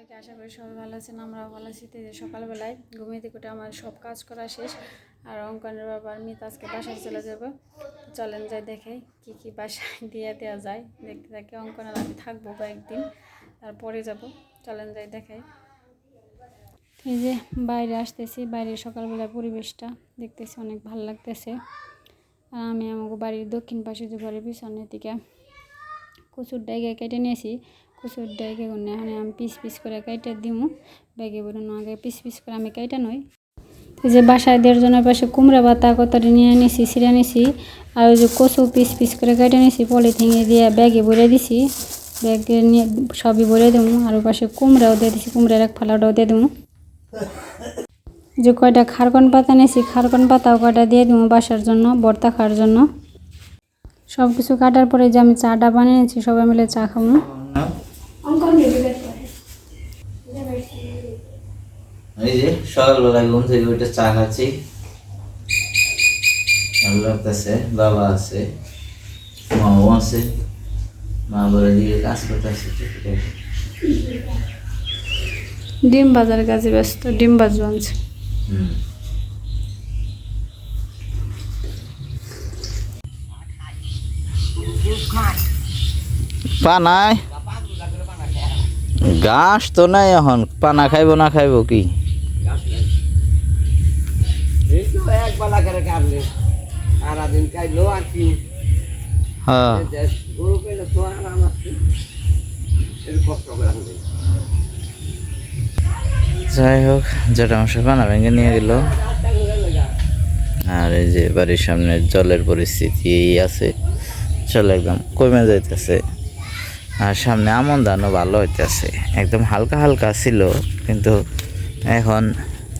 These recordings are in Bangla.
সবাইকে আশা করি সবাই ভালো আছেন, আমরাও ভালো আছি। যে সকালবেলায় ঘুমিয়ে থেকে আমার সব কাজ করা শেষ। আর অঙ্কনের বাবার মিত আজকে বাসায় চলে যাব। চলেন যাই দেখে কি কি বাসায় দিয়ে দেওয়া যায়। দেখতে থাকি অঙ্কনের আমি থাকব কয়েকদিন, তারপরে যাব। চলেন যাই দেখাই এই যে বাইরে আসতেছি বাইরে সকালবেলার পরিবেশটা দেখতেছি অনেক ভালো লাগতেছে। আর আমি আমাকে বাড়ির দক্ষিণ পাশে যে বাড়ির পিছনের দিকে কচুর ডাইগে কেটে নিয়েছি কচুর ডাইগে গুনে মানে আমি পিস পিস করে কেটে দিমু। ব্যাগে বলে আগে পিস পিস করে আমি কেটে নই। যে বাসায় দেড়জনের পাশে কুমড়া পাতা কতটা নিয়ে নিছি ছিঁড়ে নিছি আর ওই যে কচু পিস পিস করে কেটে নিছি পলিথিনে দিয়ে ব্যাগে ভরে দিছি। ব্যাগে নিয়ে সবই ভরে দেবো আর ওই পাশে কুমড়াও দিয়ে দিছি, কুমড়ার এক ফালাটাও দিয়ে দেবো যে কয়টা খারকন পাতা নিয়েছি খারকন পাতাও কয়টা দিয়ে দেবো বাসার জন্য বর্তা খাওয়ার জন্য। সব কিছু কাটার পরে যে আমি চাটা বানিয়ে নিয়েছি, সবাই মিলে চা খাব এই যে সকালবেলা ঘুম থেকে উঠে চা খাচ্ছি। ভালো লাগতেছে বাবা আছে মাও আছে মা বলে দিকে কাজ করতেছে ডিম বাজার কাজে ব্যস্ত ডিম বাজু আনছে। হুম। পানায় ঘাস তো নাই এখন পানা খাইব না খাইব কি? হ্যাঁ। যাই হোক যেটা আমার পানা ভেঙে নিয়ে গেল। আর এই যে বাড়ির সামনে জলের পরিস্থিতি এই আছে। জল একদম কমে যাইতেছে। আর সামনে আমন ধানও ভালো হইতেছে। একদম হালকা হালকা ছিল, কিন্তু এখন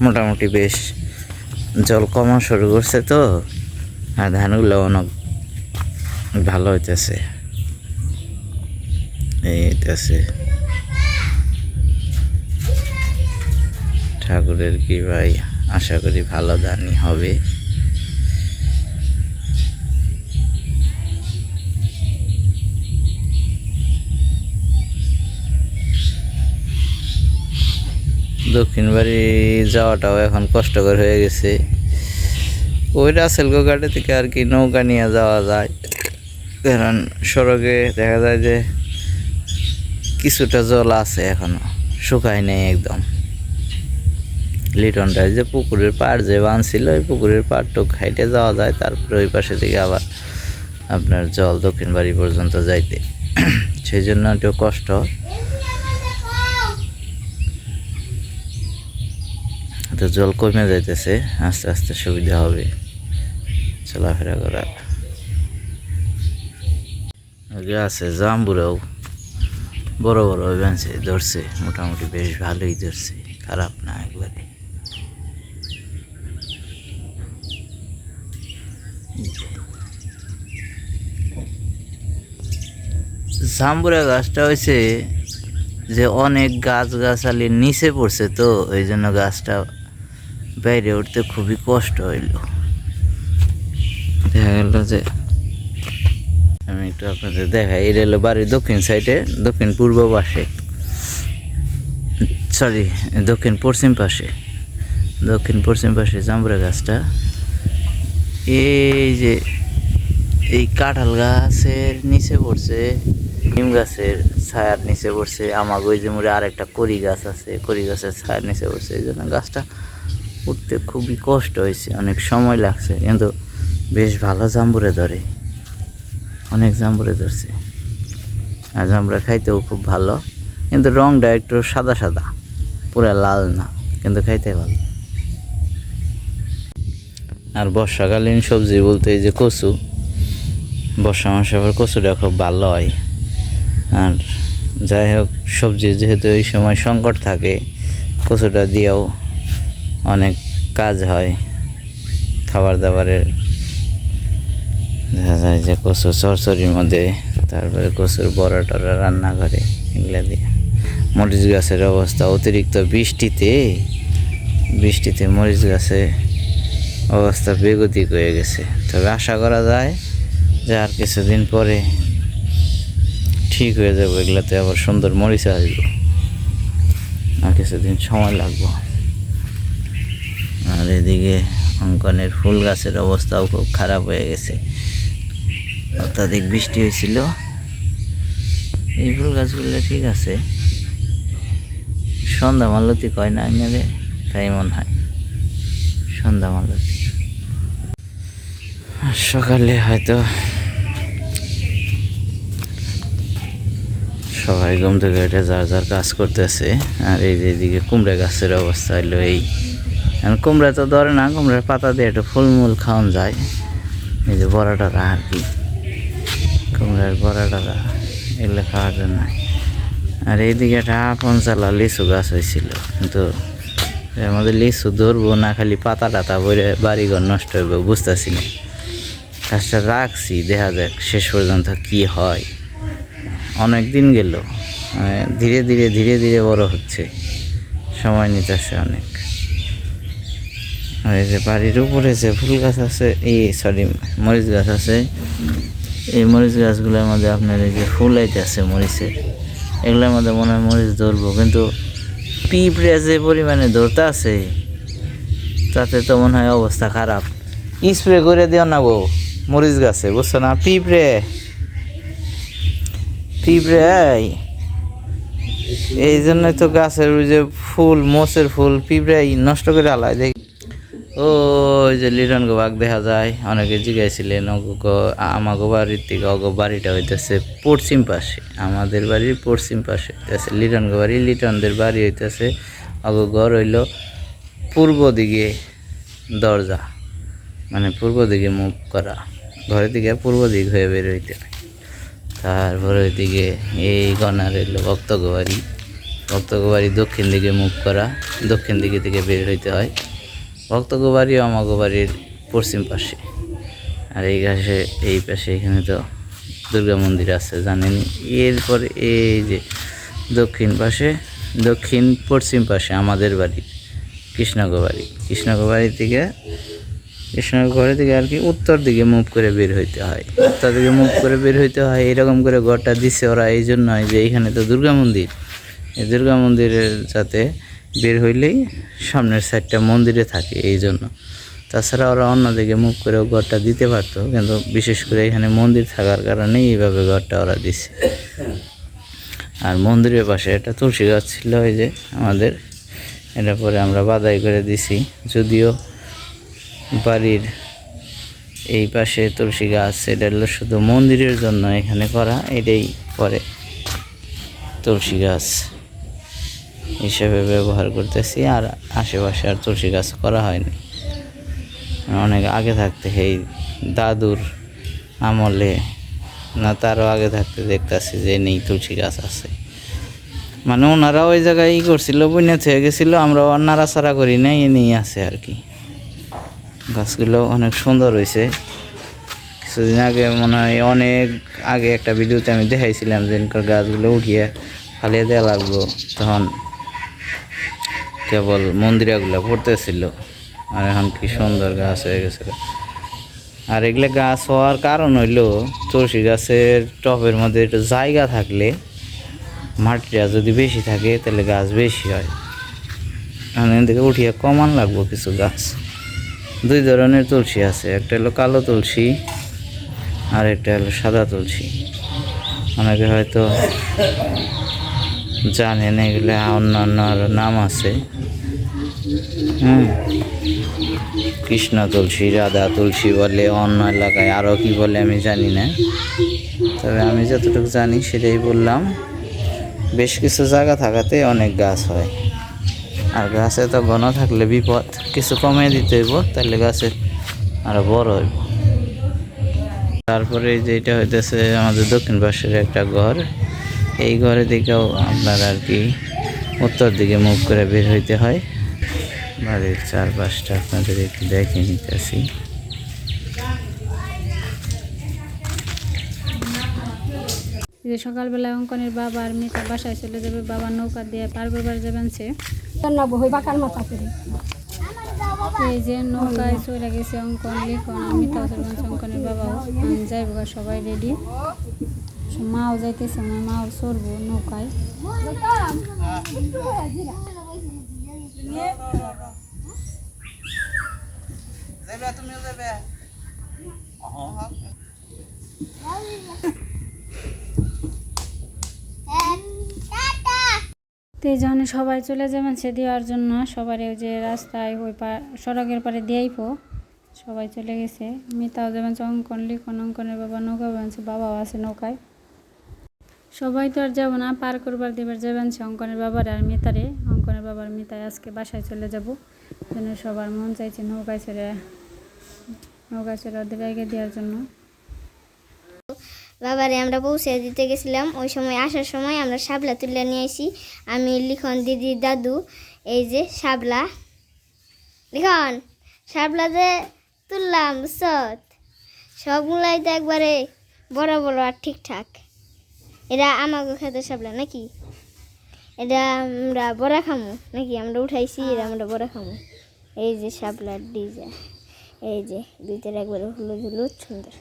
মোটামুটি বেশ জল কমা শুরু করছে তো, আর ধানগুলো অনেক ভালো হইতেছে। এই ঠাকুরের কি ভাই আশা করি ভালো ধানই হবে। দক্ষিণ বাড়ি যাওয়াটাও এখন কষ্টকর হয়ে গেছে। ওই রাসেলগো ঘাটে থেকে আর কি নৌকা নিয়ে যাওয়া যায়। কারণ সড়কে দেখা যায় যে কিছুটা জল আছে এখনও, শুকায় নেই একদম। লিটনটায় যে পুকুরের পাড় যে বাঁধছিল ওই পুকুরের পাড়টুক হাইটে যাওয়া যায়, তারপরে ওই পাশে থেকে আবার আপনার জল দক্ষিণ বাড়ি পর্যন্ত যাইতে। সেই জন্য একটু কষ্ট। তো জল কমে যাইতেছে, আস্তে আস্তে সুবিধা হবে। চলাফেরা করার। আছে জাম্বুরাও। বড় বড় বেঞ্চে ধরছে, মোটামুটি বেশ ভালোই ধরছে। খারাপ না একবারে। জাম্বুরা গাছটা হয়েছে যে অনেক গাছ গাছালির নিচে পড়ছে তো ওই জন্য গাছটা বাইরে উঠতে খুবই কষ্ট হইল। দেখা গেল যে আমি একটু আপনাদের দেখাই এটা হলো বাড়ির দক্ষিণ সাইডে দক্ষিণ পূর্ব পাশে। সরি দক্ষিণ পশ্চিম পাশে। দক্ষিণ পশ্চিম পাশে জাম্বুরা গাছটা। এই যে এই কাঁঠাল গাছের নিচে পড়ছে নিম গাছের ছায়ার নিচে পড়ছে আমার ওই যে মোড়ে আরেকটা করি গাছ আছে করি গাছের ছায়ার নিচে পড়ছে এই জন্য গাছটা উঠতে খুবই কষ্ট হয়েছে, অনেক সময় লাগছে, কিন্তু বেশ ভালো জাম্বুরে ধরে। অনেক জাম্বুরে ধরছে। আর জাম্বুরা খাইতেও খুব ভালো, কিন্তু রংটা একটু সাদা সাদা, পুরা লাল না, কিন্তু খাইতে ভালো। আর বর্ষাকালীন সবজি বলতে এই যে কচু, বর্ষা মাসে আবার কচুটা খুব ভালো হয়। আর যাই হোক, সবজি যেহেতু এই সময় সংকট থাকে, কচুটা দিয়েও অনেক কাজ হয়। খাবার দাবারের দেখা যায় যে কচু চরচরির মধ্যে, তারপরে কচুর বড়া টড়া রান্না করে এগুলা দিয়ে। মরিচ গাছের অবস্থা অতিরিক্ত বৃষ্টিতে বৃষ্টিতে মরিচ গাছে অবস্থা বেগতিক হয়ে গেছে। তবে আশা করা যায় যে আর কিছুদিন পরে ঠিক হয়ে যাবে, এগুলাতে আবার সুন্দর মরিচ আসবে। আর কিছুদিন সময় লাগবে। আর এদিকে অঙ্কনের ফুল গাছের অবস্থাও খুব খারাপ হয়ে গেছে। অত্যাধিক বৃষ্টি হয়েছিল। এই ফুল গাছগুলো ঠিক আছে। সন্ধ্যা মালতি কয় না এনে তাই মনে হয়। সন্ধ্যা মালতি। সকালে হয়তো সবাই ঘুম থেকে উঠে যার যার কাজ করতেছে। আর এই যে এদিকে কুমড়া গাছের অবস্থা হলো এই। কুমড়া তো ধরে না, কুমড়ার পাতা দিয়ে একটু ফুলমূল খাওয়ান যায়। এই যে বড়াটারা আর কি। কুমড়ার বড়াটারা এগুলো খাওয়ার জন্য আর এইদিকে একটা পঞ্চালা লিচু গাছ হয়েছিল, কিন্তু মধ্যে লিচু ধরবো না, খালি পাতা টাতা বইরে বাড়িঘর নষ্ট হইব, বুঝতেছি না। গাছটা রাখছি, দেখা যাক শেষ পর্যন্ত কি হয়। অনেক দিন গেল মানে ধীরে ধীরে ধীরে ধীরে বড় হচ্ছে। সময় নিতেছে অনেক। আর এই যে বাড়ির উপরে যে ফুল গাছ আছে, এই সরি মরিচ গাছ আছে, এই মরিচ গাছগুলোর মধ্যে আপনার এই যে ফুল আইতে আছে মরিচের এগুলোর মধ্যে মনে হয় মরিচ ধরবো, কিন্তু পিঁপড়ে যে পরিমাণে ধরতে আছে, তাতে তো মনে হয় অবস্থা খারাপ। স্প্রে করে দিও না বউ, মরিচ গাছে, বুঝছ না? পিঁপড়ে পিঁপড়ে, এই। জন্যই তো গাছের ওই যে ফুল, মোষের ফুল, পিঁপড়ে নষ্ট করে আলায়, দেখ। ওই যে লিটন বাঘ দেখা যায়, অনেকে জিজ্ঞাসিলেন আমাগো বাড়ির থেকে অগো বাড়িটা হইতেছে পশ্চিম পাশে, আমাদের বাড়ির পশ্চিম পাশে হইতেছে। লিটন বাড়ি, লিটনদের বাড়ি হইতেছে, অগো ঘর হইল পূর্ব দিকে দরজা মানে পূর্ব দিকে মুখ করা, ঘরের দিকে পূর্ব দিক হয়ে বের হইতে তারপরে ওইদিকে এই গনার এলো ভক্তগোবাড়ি ভক্তগোবাড়ি দক্ষিণ দিকে মুখ করা, দক্ষিণ দিকে থেকে বের হইতে হয়। ভক্তগোবাড়ি আমাগোবাড়ির পশ্চিম পাশে। আর এই গাছে এই পাশে এখানে তো দুর্গা মন্দির আছে, জানেন। এরপর এই যে দক্ষিণ পাশে, দক্ষিণ পশ্চিম পাশে আমাদের বাড়ি, কৃষ্ণগোবাড়ি। কৃষ্ণগোবাড়ি থেকে কৃষ্ণগড়ের থেকে আর কি উত্তর দিকে মুভ করে বের হইতে হয়। উত্তর দিকে মুভ করে বের হইতে হয়, এরকম করে ঘরটা দিছে ওরা এই জন্যই যে এইখানে তো দুর্গা মন্দির। এই দুর্গা মন্দিরের যাতে বের হইলেই সামনের সাইডটা মন্দিরে থাকে এই জন্য। তাছাড়া ওরা অন্যদিকে মুখ করেও ঘরটা দিতে পারতো, কিন্তু বিশেষ করে এখানে মন্দির থাকার কারণে এইভাবে ঘরটা ওরা দিছে। আর মন্দিরের পাশে একটা তুলসী গাছ ছিল ওই যে আমাদের, এটা পরে আমরা বাদাই করে দিছি। যদিও বাড়ির এই পাশে তুলসী গাছ, এটা হলো শুধু মন্দিরের জন্য এখানে করা, এটাই পরে তুলসী গাছ। হিসেবে ব্যবহার করতেছি আর আশেপাশে আর তুলসী গাছ করা হয়নি। অনেক আগে থাকতে এই দাদুর আমলে না তারও আগে থাকতে দেখতেছি যে নেই তুলসী গাছ আছে। মানে ওনারা ওই জায়গায় ই করছিল বন্যা থেকে গেছিল, আমরা নাড়াচাড়া করি না এ নিয়ে আছে আর কি। গাছগুলো অনেক সুন্দর হয়েছে কিছুদিন আগে মনে হয় অনেক আগে একটা ভিডিওতে আমি দেখাইছিলাম যে গাছগুলো উঠিয়ে ফালিয়ে দেওয়া লাগল তখন কেবল মন্দিরাগুলো পড়তেছিল। আর এখন কি সুন্দর গাছ হয়ে গেছে। আর এগুলো গাছ হওয়ার কারণ হইল, তুলসী গাছের টবের মধ্যে একটু জায়গা থাকলে মাটিটা যদি বেশি থাকে, তাহলে গাছ বেশি হয়। এখন এখান থেকে উঠিয়ে কমান লাগবো কিছু গাছ। দুই ধরনের তুলসী আছে, একটা হলো কালো তুলসী, আর একটা হলো সাদা তুলসী। অনেকে হয়তো জানেন, এগুলো অন্যান্য আরও নাম আছে। হুম। কৃষ্ণ তুলসী, রাধা তুলসী বলে অন্য এলাকায় আরও কি বলে আমি জানি না। তবে আমি যতটুকু জানি সেটাই বললাম। বেশ কিছু জায়গা থাকাতে অনেক গাছ হয়। আর গাছে তো ঘন থাকলে বিপদ, কিছু কমে দিতে হইব, তাহলে গাছের আরও বড় হইব। তারপরে এই যে এটা হইতেছে আমাদের দক্ষিণ পাশের একটা ঘর। এই ঘরে দিকেও আপনার আর কি উত্তর দিকে মুখ করে বের হইতে হয়। বাড়ির চারপাশটা আপনাদের একটু দেখে নিতেছি। এই যে সকালবেলা অঙ্কনের বাবা আর মিতা বাসায় চলে যাবে বাবা নৌকা দিয়ে পার করবার যাবেন সে। বাকার মাথা করে। এই যে নৌকায় চলে গেছে অঙ্কন লিখন মিতা চলবেন অঙ্কনের বাবাও আমি যাইব সবাই রেডি মাও যাইতেছে আমার মাও চড়বো নৌকায়। তো এই জন্য সবাই চলে যাবেন, সে দেওয়ার জন্য সবার ওই যে রাস্তায় ওই পা সড়কের পারে দিয়েই পো সবাই চলে গেছে। মিতাও যাবেন অঙ্কন লিখন, অঙ্কনের বাবা, নৌকা বানছে বাবাও আছে নৌকায়। সবাই তো আর যাব না, পার করবার দিবার যাবেন সে অঙ্কনের বাবার আর মিতারে। অঙ্কনের বাবার মিতায় আজকে বাসায় চলে যাব। যেন সবার মন চাইছে নৌকায় ছেড়ে নৌকায় ছেড়ে ওদের আগে দেওয়ার জন্য। বাবারে, আমরা পৌঁছে দিতে গেছিলাম। ওই সময় আসার সময় আমরা শাবলা তুলে নিয়ে আসি। আমি লিখন, দিদি, দাদু, এই যে শাবলা লিখন শাবলা যে তুললাম, সত। সবগুলাই তো একবারে বড় বড় আর ঠিকঠাক। এটা আমাকে খেতে শাবলা নাকি? এটা আমরা বড়া খামু নাকি? আমরা উঠাইছি এটা আমরা বড়া খামু। এই যে শাবলার ডিজাইন এই যে, দুইটার একবারে হলুদ হলুদ, সুন্দর।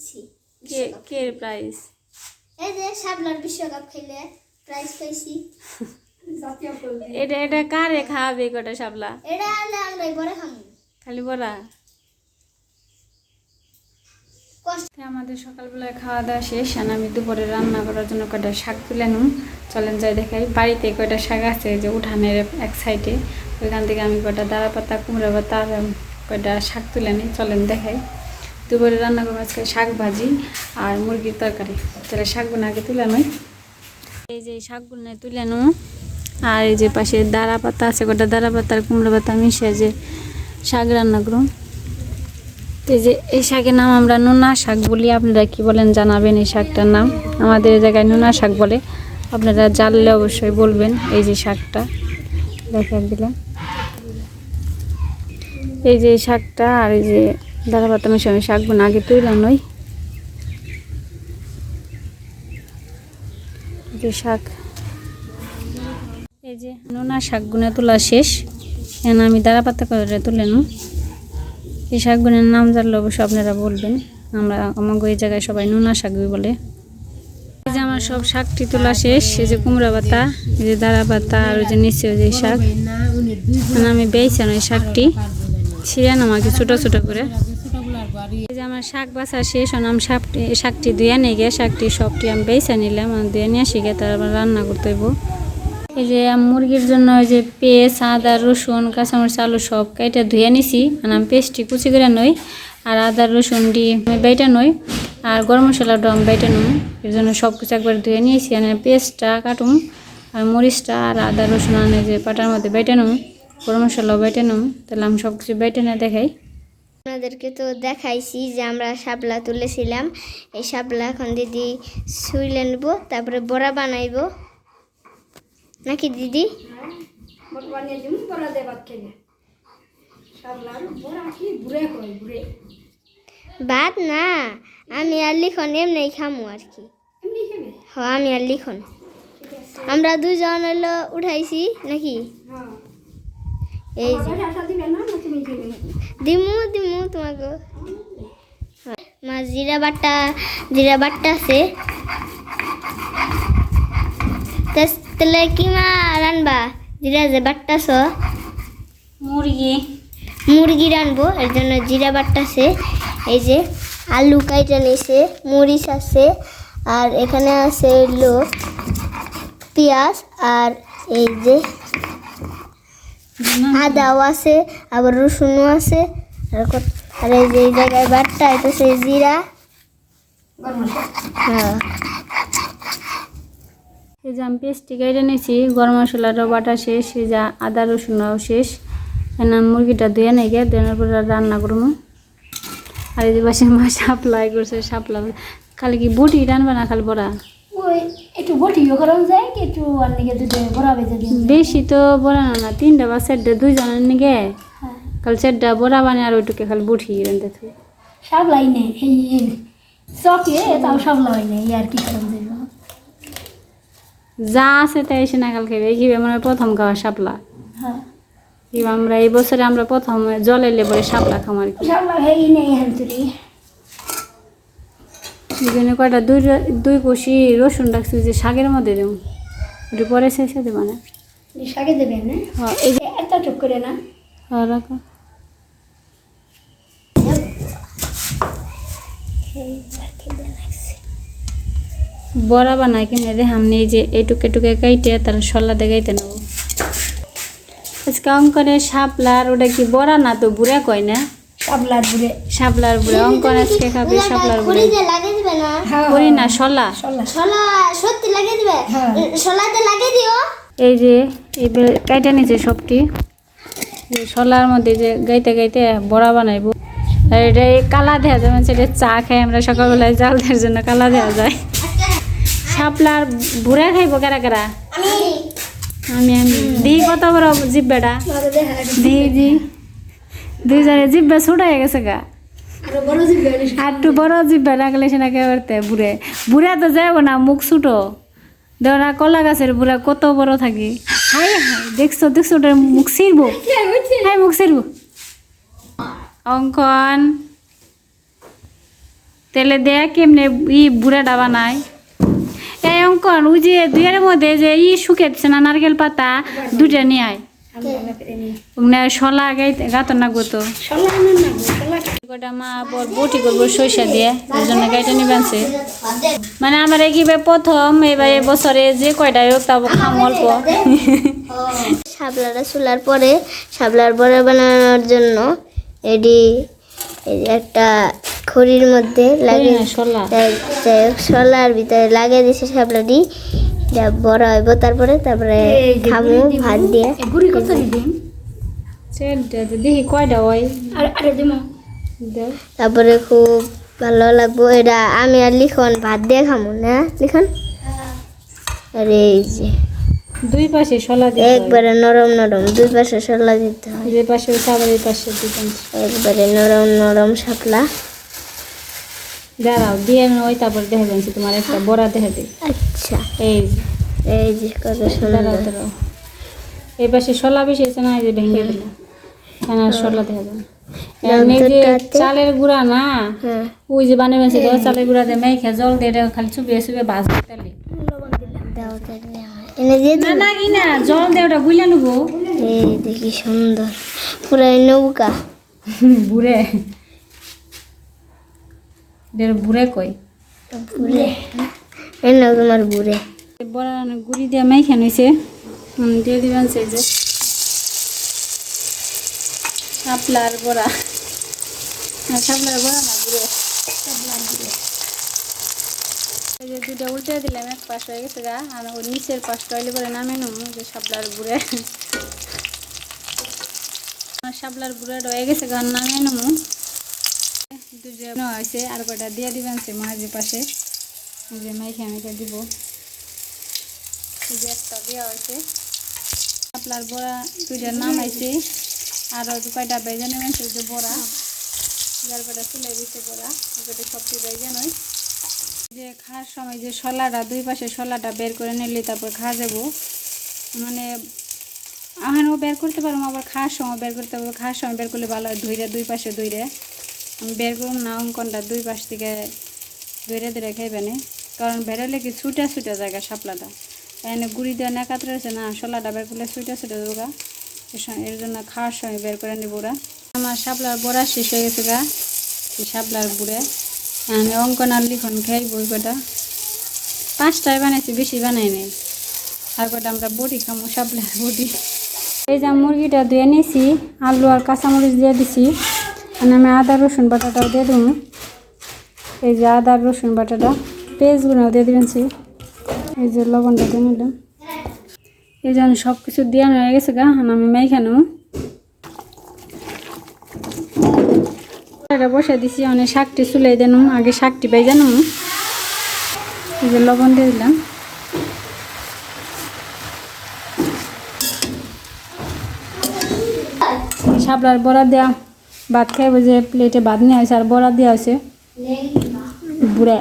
জিতছি কে কে প্রাইস এই যে শাবলার বিশ্বকাপ খেলে প্রাইজ পাইছি। এটা এটা কারে খাওয়াবে কটা শাপলা এটা হলে আমরা পরে খামু। খালি তো আমাদের সকালবেলায় খাওয়া দাওয়া শেষ আর আমি দুপুরে রান্না করার জন্য কয়টা শাক তুলে নিম। চলেন যাই দেখাই। বাড়িতে কয়টা শাক আছে? যে উঠানের এক সাইডে। ওইখান থেকে আমি কয়টা দাঁড়া পাতা কুমড়া পাতা কয়টা শাক তুলে নিই। চলেন দেখাই। দুপুরে রান্না করব আজকে শাক ভাজি আর মুরগির তরকারি। তাহলে শাকগুলো আগে তুলে নই। এই যে শাকগুলো তুলে নো আর এই যে পাশে দাঁড়া পাতা আছে, গোটা দাঁড়া পাতা আর কুমড়া পাতা মিশিয়ে যে শাক রান্না করুন এই যে এই শাকের নাম আমরা নোনা শাক বলি, আপনারা কি বলেন জানাবেন এই শাকটার নাম? আমাদের এই জায়গায় নোনা শাক বলে, আপনারা জানলে অবশ্যই বলবেন এই যে শাকটা। দেখা দিলাম। এই যে শাকটা আর এই যে দাদা পাতা মিশে আমি শাকগুলো আগে তুললাম নই। শাক। এই যে নোনা শাকগুলো তোলা শেষ। এখন আমি দাঁড়া পাতা করে তুলে নিই এই শাকগুলোর নাম জানলে অবশ্যই আপনারা বলবেন। আমরা আমাকে এই জায়গায় সবাই নোনা শাকই বলে। এই যে আমার সব শাকটি তোলা শেষ। এই যে কুমড়া পাতা, এই যে দাঁড়া পাতা, আর ওই যে নিচে ওই যে শাক। আমি বেয়েছেন ওই শাকটি ছিঁড়েন আমাকে ছোটো ছোটো করে। যে আমার শাক বাছা শেষ হন আমি শাকটি শাকটি ধুয়ে নিয়ে গিয়ে শাকটি সবটি আমি বেছে নিলাম ধুয়ে নিয়ে আসি গিয়ে তারপর রান্না করতে হইব। এই যে মুরগির জন্য ওই যে পেঁয়াজ, আদা, রসুন, কাঁচামরিচ, আলু সব কেটে ধুয়ে নিছি আর আমি পেস্টটি কুচি করে নই, আর আদা, রসুন ডি আমি বেটে নই, আর গরম মশলাটা ডম বেটে নই, এর জন্য সব কিছু একবার ধুয়ে নিয়েছি আর পেস্টটা কাটুম, আর মরিচটা আর আদা, রসুন আনে যে পাটার মধ্যে বেটে নই, গরম মশলাও বেটে নই, তাহলে আমি সব কিছু বেটে না দেখাই। আপনাদেরকে তো দেখাইছি যে আমরা শাপলা তুলেছিলাম। এই শাপলা এখন দিদি শুইলে নেব তারপরে বড়া বানাইবো। নাকি দিদি? বট বানিয়ে দিম বড়া দে ভাত খেলে শাবলার বড়া কি বুড়ে কই বুড়ে। ভাত না আমি আর লিখন এমনি খামু আর কি। হ আমি আর লিখন। আমরা দুজন হলো উঠাইছি নাকি? হ্যাঁ। এই দিমু দিমু তোমাকে। মা জিরা বাটা জিরা বাট্টা আছে। তাহলে কি মা রানবা? জিরা যে বাট্টাছ মুরগি। মুরগি রানবো এর জন্য জিরা বাট্টাছে এই যে আলু কাইটা নিছে মরিচ আছে আর এখানে আছে হলো পেঁয়াজ আর এই যে আদাও আছে আবার রসুনও আছে। আর কত- আর এই যে এই জায়গায় বাট্টা এটা সেই জিরা। হ্যাঁ। এই যে আমি পেস্টটি কেটে নিয়েছি গরম মশলাটাও বাটা শেষ এই যে আদা রসুনও শেষ। এখানে আমি মুরগিটা ধুয়ে নিয়ে গিয়ে ধুয়ে পরে রান্না করব। আর এই যে পাশে মা সাপ্লাই করছে সাপলা খালি কি বুটি রানবে না খালি বড়া? একটু বটিও করাও যায় কি একটু আর দুটো বড়া বেজে দিন। বেশি তো বড়া না না তিনটা বা চারটা দুইজনের নিগে খালি চারটা বড়া বানিয়ে আর ওইটুকে খালি বুটি রানতে থাকি শাবলাই নেই এই চকে তাও শাবলাই নেই আর কি যা আছে তাই এসে না কাল খেবে এই কীভাবে মানে প্রথম খাওয়া সাপলা হ্যাঁ। আমরা এই বছরে আমরা প্রথম জলে লেবরে সাপলা খাম আর কি। শাবলা হেই নেই হেলতুরি এখানে কয়টা? দুই দুই কষি রসুন রাখছি যে শাকের মধ্যে দেবো। একটু পরে শেষে দেবো না? শাকে দেবেন হ্যাঁ এই যে এত চুপ করে না? হ্যাঁ রাখো। বড়া বানাই কিনে রে আমি এই যে এইটুকে টুকে কাইটে তার সল্লা দেখাইতে নেব। আজকে অঙ্কনের শাপলার ওটা কি বড়া না তো বুড়া কয় না? শাপলার বুড়ে। শাপলার বুড়া অঙ্কন আজকে খাবে শাপলার বুড়া। দিবে না? হ্যাঁ করি না শলা শলা সত্যি লাগিয়ে দিবে? হ্যাঁ। শলাতে লাগিয়ে দিও। এই যে এই কাইটা নিচে সবটি। শলার মধ্যে যে গাইতে গাইতে বড়া বানাইবো। আর এটা কালা দেওয়া যায় মানে সেটা চা খাই আমরা সকালবেলায় জাল দেওয়ার জন্য কালা দেওয়া যায়। শাপলার বুড়া খাইবো কারা কারা? আমি। আমি দিই কত বড় জিব্বাটা? দিই দি। দুইজনে জিব্বা ছোট হয়ে গেছে গা। আরও বড় একটু বড় জিব্বা রাখলে সেটা কেবারতে বুড়ে বুড়া তো যাব না মুখ ছুটো দেওয়া কলা গাছের বুড়া কত বড় থাকি। হাই হাই দেখছ দেখছ ওটার মুখ ছিড়বো হাই মুখ ছিড়বো অঙ্কন তেলে দেয়া কেমনে ই বুড়াটা বানায় এই অঙ্কন ওই যে দুইয়ের মধ্যে যে ই শুকেছে না নারকেল পাতা দুটা নিয়ে আয় ওখানে শলা গাইতে গাতর না গতো। শলা না না শলা গোটা মা বটি করব সরিষা দিয়ে ওই জন্য গাইটা নিবানছে মানে আমার এগিবে প্রথম এবার বছরে যে কয়টা হোক তাও খাম অল্প। শাপলাটা চুলার পরে শাবলার পরে বানানোর জন্য এটি একটা খড়ির মধ্যে লাগিয়ে শলার ভিতরে লাগিয়ে দিছে শাপলাটি। যা বড় হইব তারপরে তারপরে খামু ভাত দিয়ে। গুড়ি কত দিন দেখি কয়টা হয়। আর আরে দিমো। তারপরে খুব ভালো লাগবো। এটা আমি আর লিখন ভাত দিয়ে খামু না লিখন? আর এই যে দুই পাশে শলা দিতে হয়। একবারে নরম নরম দুই পাশে শলা দিতে হয়। যে পাশে এই পাশে দুই পাশে একবারে নরম নরম শাপলা। দাঁড়াও দিয়ে আমি ওই তারপর দেখা যাচ্ছে তোমার একটা বড়া দেখা দিই। আচ্ছা। এই যে, এই যে কত সুন্দর। দাঁড়াও এই পাশে শলা বেশি আছে না এই যে ভেঙে দিলাম। এখানে আর শলা দেখা যাবে। যে চালের গুঁড়া না হ্যাঁ। ওই যে বানিয়ে বানিয়ে চালের গুঁড়া দিয়ে মেখে জল দিয়ে খালি চুপিয়ে চুপিয়ে ভাজতে তেলে দাও তাহলে। আমার। এনে দিয়ে না না কি জল দিয়ে ওটা গুইলা নেব এই দেখি সুন্দর। পুরো নৌকা। বুড়ে। এটার বুড়ে কই? বুড়ে। এই নাও তোমার বুড়ে। বড়া গুড়ি দিয়ে নিছে হুম, দিয়ে দিবেন সেই যে। শাপলার বড়া। না শাপলার বড়া না গুড়ে এই যে দুটা উল্টে দিলাম, এক পাশ হয়ে গেছে গা, আর ওই নিচের পাশটা হইলে পরে নামে নেব যে শাপলার গুড়ে। আমার শাপলার গুড়াটা হয়ে গেছে গা নামে নেব দুটো হয়েছে, আর কটা দিয়ে দিবেন সে মাঝে পাশে। যে মাইখে আমি এটা দিব একটা দেওয়া হয়েছে। আপনার বড়া দুইটার নাম আইছে আরও কয়টা বেজে নেবেন সেই যে বড়া। যার কটা চুলাই দিছে বড়া ওটা সবটি বেজে নয়। যে খাওয়ার সময় যে শলাটা দুই পাশে শলাটা বের করে নিলে তারপর খাওয়া যাব। মানে আহানও বের করতে পারব আবার খাওয়ার সময় বের করতে পারব খাওয়ার সময় বের করলে ভালো ধুইরে দুই পাশে ধুইরে। আমি বের করুন না, অঙ্কনটা দুই পাশ থেকে ধরে ধরে খাইবে কারণ বেরোলে কি ছুটা ছুটা জায়গা শাপলাটা এনে গুড়ি দেওয়া না কাতরে আছে না শোলাটা বের করলে ছুটে ছুটে দেবো এর জন্য খাওয়ার সময় বের করে নেব ওরা। আমার শাপলার বড়া শেষ হয়ে গেছে গা শাপলার বুড়ে আমি অঙ্কন আর লিখন খাই বই কটা পাঁচটায় বানাইছি, বেশি বানাই নাই। আর কটা আমরা বড়ি খামো শাপলার বড়ি। এই যে মুরগিটা ধুয়ে নিয়েছি আলু আর কাঁচামরিচ দিয়ে দিছি। মানে আমি আদা, রসুন বাটাটাও দিয়ে দেবো এই যে আদা, রসুন বাটাটা পেঁয়াজগুলো দিয়ে সি। এই যে লবণটা দিয়ে নিলাম। এই যে সব কিছু দিয়ে হয়ে গেছে গা আমি মেখানো এটা বসে দিছি অনেক শাকটি চুলাই দেন আগে শাকটি পাই জানো। এই যে লবণ দিয়ে দিলাম। শাপলার বড়া দেওয়া ভাত খাইব যে প্লেটে ভাত নিয়ে হয়েছে আর বড়া দেওয়া হয়েছে বুড়ে।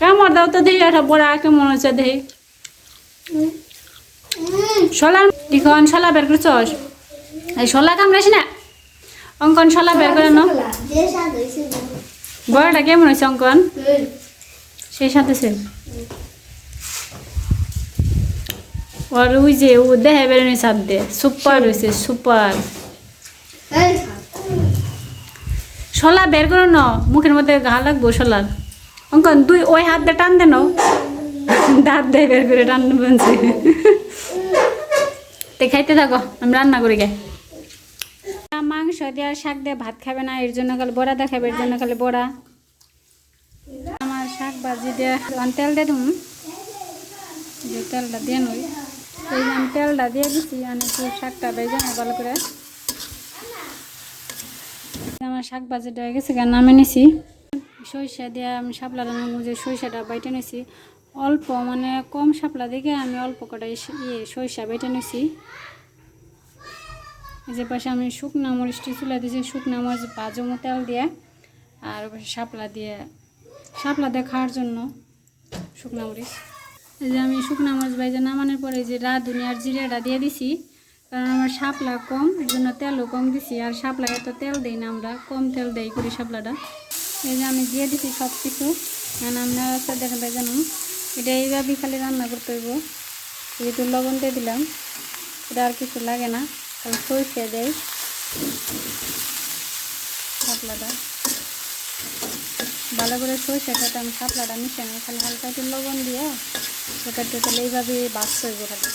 কামড় দাও তো দেখি একটা বড়া কেমন হচ্ছে দেখি। শলার এখন শলা বের করছস? এই শলা কামড়াইছি না? অঙ্কন শলা বের করে নাও। বড়াটা কেমন হয়েছে অঙ্কন সেই সাথে ছিল ওর ওই যে ও দেহে বেরোনি সাপ দে সুপার হয়েছে সুপার। শলা বের করো ন মুখের মধ্যে ঘা লাগবো শলার। অঙ্কন দুই ওই হাত দিয়ে টান দেন দাঁত দিয়ে বের করে টান বলছে। তে খাইতে থাকো আমি রান্না করি গে। মাংস দিয়ে শাক দিয়ে ভাত খাবে না, এর জন্য কালে বড়া দেখাবে, এর জন্য কালে বড়া। আমার শাক ভাজি দিয়ে তেল দিয়ে দিম যে তেলটা দিয়ে নই। এই তেলটা দিয়ে দিচ্ছি একটু শাকটা বেজে নেই ভালো করে। আমার শাক ভাজিটা হয়ে গেছে কেন নামে নিছি। সরিষা দিয়ে আমি শাপলা রান্নার যে সরিষাটা বাইটে নিছি। অল্প মানে কম শাপলা দেখে আমি অল্প কটা ইয়ে সরিষা বেটে নিছি। যে পাশে আমি শুকনা মরিচটি চুলা দিয়েছি শুকনা মরিচ ভাজমো তেল দিয়ে আর পাশে শাপলা দিয়ে শাপলা দিয়ে খাওয়ার জন্য শুকনা মরিচ। এই যে আমি শুকনা মরিচ বাইজে নামানোর পরে যে রাঁধুনি আর জিরাটা দিয়ে দিছি, কারণ আমার শাপলা কম এই জন্য তেলও কম দিছি। আর শাপলা এত তেল দিই না আমরা, কম তেল দেই করি শাপলাটা। এই যে আমি দিয়ে দিছি সব কিছু এখন আমরা রাস্তা দেখা যায় জানো এটা এইভাবে খালি রান্না করতে হইব। যেহেতু লবণ দিয়ে দিলাম, এটা আর কিছু লাগে না। সরষে দেয় শাপলাটা। ভালো করে সরষেটাতে আমি শাপলাটা মিশে নিই, খালি হালকা একটু লবণ দিয়ে সেটা একটু তাহলে এইভাবে বাঁচতে হইব খালি।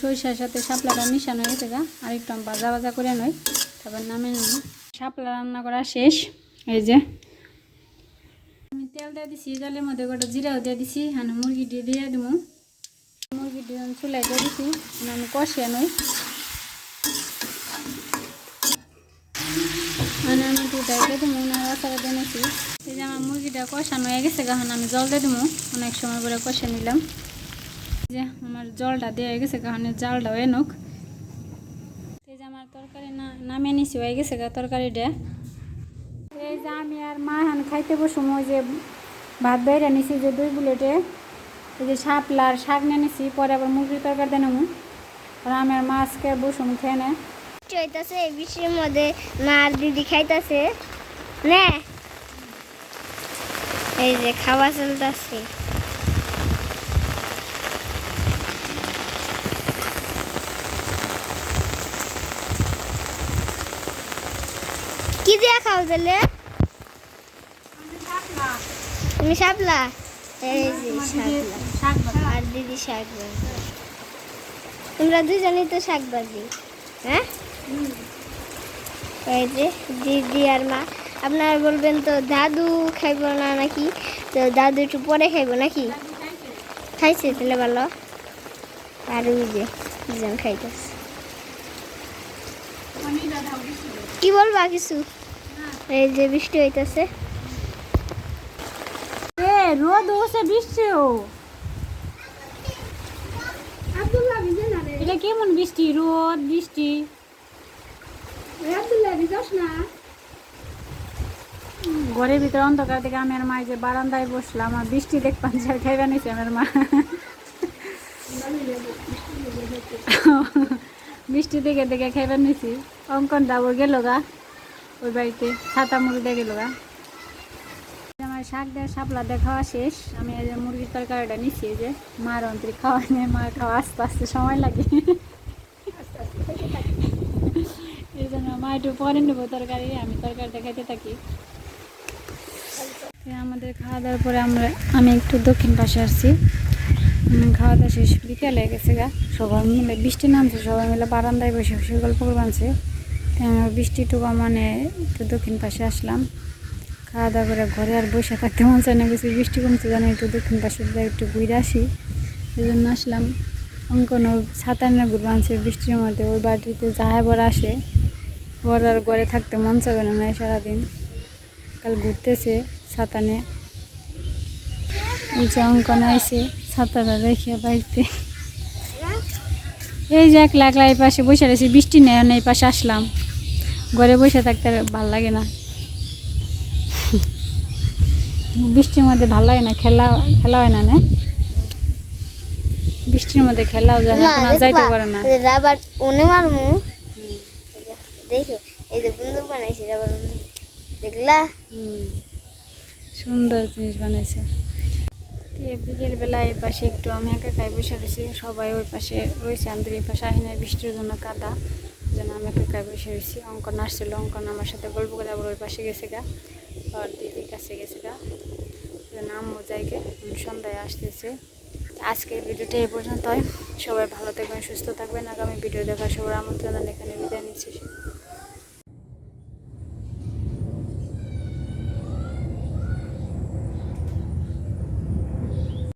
সরিষার সাথে শাপলাটা মিশানো হয়েছে গা, আর একটু আমি ভাজা ভাজা করে নই, তারপর নামে নেব। শাপলা রান্না করা শেষ, এই যে। আমি তেল দিয়ে দিছি জালের মধ্যে গোটা জিরাও দিয়ে দিছি হ্যাঁ মুরগি দিয়ে দিয়ে দেবো। মুরগি দিয়ে চুলাই দিয়ে দিছি আমি কষিয়ে নই মানে আমি একটু ডাইকে দিয়ে নিছি। এই যে আমার মুরগিটা কষানো হয়ে গেছে গাহান আমি জল দিয়ে দেবো অনেক সময় করে কষে নিলাম। যে আমার জলটা দেওয়া হয়ে গেছে গাহানের জালটাও এনুক। এই যে আমার তরকারি না নামিয়ে নিছি, হয়ে গেছে গা তরকারিটা। এই যে আমি আর মা হান খাইতে বসুম, ওই যে ভাত বাইরে নিছি যে দুই বুলেটে। এই যে শাপলার শাক নিয়ে নিছি, পরে আবার মুরগির তরকারি দিয়ে নেব। আমি আর মা আজকে বসুম খেয়ে নেয় বৃষ্টির মধ্যে মা আর দিদি খাইতাছে। নে। এই যে খাওয়া চলতেছে। কি দিয়া খাও তাহলে? তুমি শাপলা? এই যে ভাজা আর দিদি শাক তোমরা দুজনেই তো শাক ভাজি হ্যাঁ? এই যে দিদি আর মা। আপনারা বলবেন তো দাদু খাইব না নাকি? তো দাদু একটু পরে খাইব নাকি? খাইছে তাহলে ভালো। আর ওই যে দুজন খাইতেছে। কি বলবা কিছু? এই যে বৃষ্টি হইতেছে। এ রোদ হচ্ছে বৃষ্টিও। রে। এটা কেমন বৃষ্টি? রোদ বৃষ্টি। আব্দুল্লাহ না। ঘরের ভিতরে অন্ধকার থেকে আমি আর মা যে বারান্দায় বসলাম, আর বৃষ্টি দেখবান আর খাইবা নিছি আমার মা। বৃষ্টি দেখে দেখে খাইবার নিছি। অঙ্কন দাবর গেল গা, ওই বাড়িতে ছাতা মুড়ি দিয়ে গেল গা। আমার শাক দিয়ে শাপলা দিয়ে খাওয়া শেষ। আমি এই যে মুরগির তরকারিটা নিচ্ছি যে মার অন্তরি খাওয়া নিয়ে মার খাওয়া আস্তে আস্তে সময় লাগে। এই জন্য মা একটু পরে নেব তরকারি, আমি তরকারিটা খেতে থাকি। আমাদের খাওয়া দাওয়ার পরে আমরা, আমি একটু দক্ষিণ পাশে আসছি খাওয়া দাওয়া শেষ, বিকেলে গেছে গা। সবাই মিলে, বৃষ্টি নামছে, সবাই মিলে বারান্দায় বসে বসে গল্প আমি বৃষ্টিটুকু মানে একটু দক্ষিণ পাশে আসলাম। খাওয়া দাওয়া করে ঘরে আর বসে থাকতে মন চায় না, কিছু বৃষ্টি কমছে জানি একটু দক্ষিণ পাশে একটু ঘুরে আসি। এই জন্য আসলাম অঙ্কন ছাতা নিয়ে ঘুরবো বৃষ্টির মধ্যে ওই বাড়িতে যাহাই বড় আসে ওর আর ঘরে থাকতে মন চাবে না সারাদিন। কাল ঘুরতেছে ছাতা নিয়ে এই যে অঙ্কন আইসে ছাতাটা রেখে বাড়িতে এই যে একলা একলা এই পাশে বসে রয়েছি, বৃষ্টি নেই এই পাশে আসলাম। ঘরে বসে থাকতে ভালো লাগে না। বৃষ্টির মধ্যে ভালো লাগে না, খেলা খেলা হয় না না? বৃষ্টির মধ্যে খেলাও যায় না কোনো যাইতে পারে না। রাবার উনি মারমু। দেখো, এই যে বন্ধু বানাইছে রাবার দেখলা? সুন্দর জিনিস বানাইছে। বিকেলবেলা এই পাশে একটু আমি একা একাই বসে রয়েছি। সবাই ওই পাশে রয়েছে। আমাদের এই পাশে আহিনায় বৃষ্টির জন্য কাদা। যেন আমি একা একাই বসে রয়েছি। অঙ্কন আসছিল। অঙ্কন আমার সাথে গল্প করে আবার ওই পাশে গেছে গা। আর দিদির কাছে গেছে গা। যেন আম্মু জায়গায় সন্ধ্যায় আসতেছে। আজকের ভিডিওটা এই পর্যন্তই। সবাই ভালো থাকবেন, সুস্থ থাকবেন। আগামী ভিডিও দেখার সবার আমন্ত্রণ। এখানে বিদায় নিচ্ছি।